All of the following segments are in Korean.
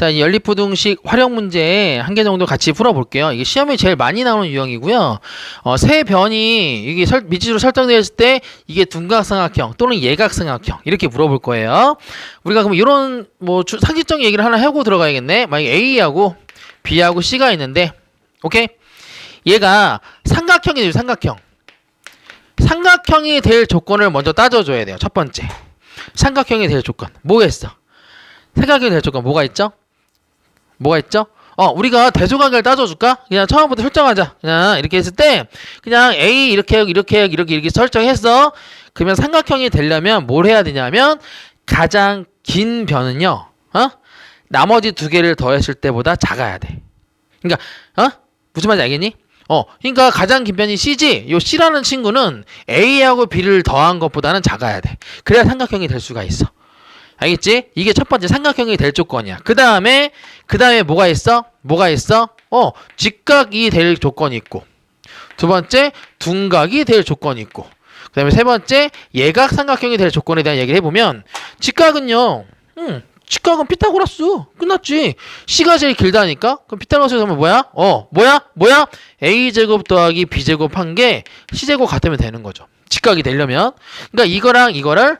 자, 이 연립부등식 활용 문제 한 개 정도 같이 풀어볼게요. 이게 시험에 제일 많이 나오는 유형이고요. 어, 세 변이 이게 설, 미지로 설정되었을 때 이게 둔각삼각형 또는 예각삼각형 이렇게 물어볼 거예요. 우리가 그럼 이런 뭐 주- 상식적 얘기를 하나 하고 들어가야겠네. 만약 A하고 B하고 C가 있는데, 오케이? 얘가 삼각형이 돼요. 삼각형. 삼각형이 될 조건을 먼저 따져줘야 돼요. 첫 번째. 삼각형이 될 조건. 뭐겠어? 삼각형이 될 조건 뭐가 있죠? 뭐가 있죠? 어, 우리가 대조관계를 따져줄까? 그냥 처음부터 설정하자. 그냥 이렇게 했을 때, 그냥 A 이렇게, 이렇게, 이렇게, 이렇게 설정했어. 그러면 삼각형이 되려면 뭘 해야 되냐면, 가장 긴 변은요, 어? 나머지 두 개를 더했을 때보다 작아야 돼. 그러니까, 어? 무슨 말인지 알겠니? 어, 그러니까 가장 긴 변이 C지. 요 C라는 친구는 A하고 B를 더한 것보다는 작아야 돼. 그래야 삼각형이 될 수가 있어. 알겠지? 이게 첫 번째 삼각형이 될 조건이야. 그 다음에 그 다음에 뭐가 있어? 뭐가 있어? 어, 직각이 될 조건이 있고. 두 번째 둔각이 될 조건이 있고. 그 다음에 세 번째 예각 삼각형이 될 조건에 대한 얘기를 해보면 직각은요. 음, 직각은 피타고라스 끝났지. C가 제일 길다니까. 그럼 피타고라스에서 하면 뭐야? 어, 뭐야? 뭐야? A 제곱 더하기 B 제곱 한 게 C 제곱 같으면 되는 거죠. 직각이 되려면. 그러니까 이거랑 이거를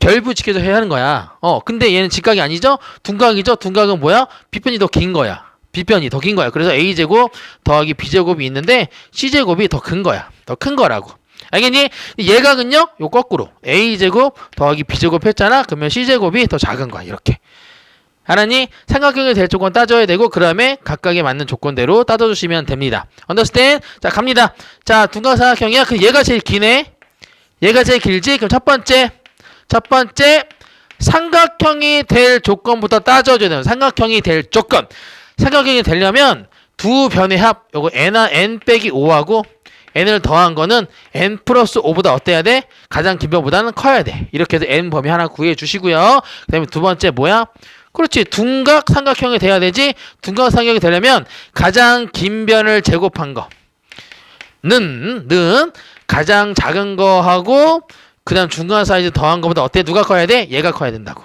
결부지켜서 해야 하는 거야. 어, 근데 얘는 직각이 아니죠? 둔각이죠? 둔각은 뭐야? B편이 더 긴 거야. B편이 더 긴 거야. 그래서 A제곱 더하기 B제곱이 있는데 C제곱이 더 큰 거야. 더 큰 거라고. 알겠니? 예각은요? 요 거꾸로. A제곱 더하기 B제곱 했잖아? 그러면 C제곱이 더 작은 거야. 이렇게. 알았니? 삼각형이 될 조건 따져야 되고 그 다음에 각각에 맞는 조건대로 따져주시면 됩니다. understand? 자 갑니다. 자 둔각 삼각형이야. 그 얘가 제일 기네. 얘가 제일 길지? 그럼 첫 번째 첫 번째 삼각형이 될 조건부터 따져줘야 돼요. 삼각형이 될 조건. 삼각형이 되려면 두 변의 합 요거 n n 빼기 5하고 n을 더한 거는 n 플러스 5보다 어때야 돼? 가장 긴 변보다는 커야 돼. 이렇게 해서 n 범위 하나 구해 주시고요. 그 다음에 두 번째 뭐야? 그렇지. 둔각 삼각형이 돼야 되지. 둔각 삼각형이 되려면 가장 긴 변을 제곱한 거. 는, 는 가장 작은 거하고 그 다음 중간 사이즈 더한 거보다 어때? 누가 커야 돼? 얘가 커야 된다고.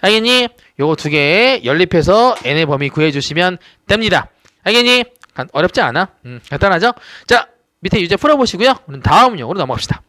알겠니? 요거 두 개 연립해서 n의 범위 구해 주시면 됩니다. 알겠니? 간- 어렵지 않아? 음, 간단하죠? 자, 밑에 유제 풀어 보시고요. 우리 다음 용어로 넘어갑시다.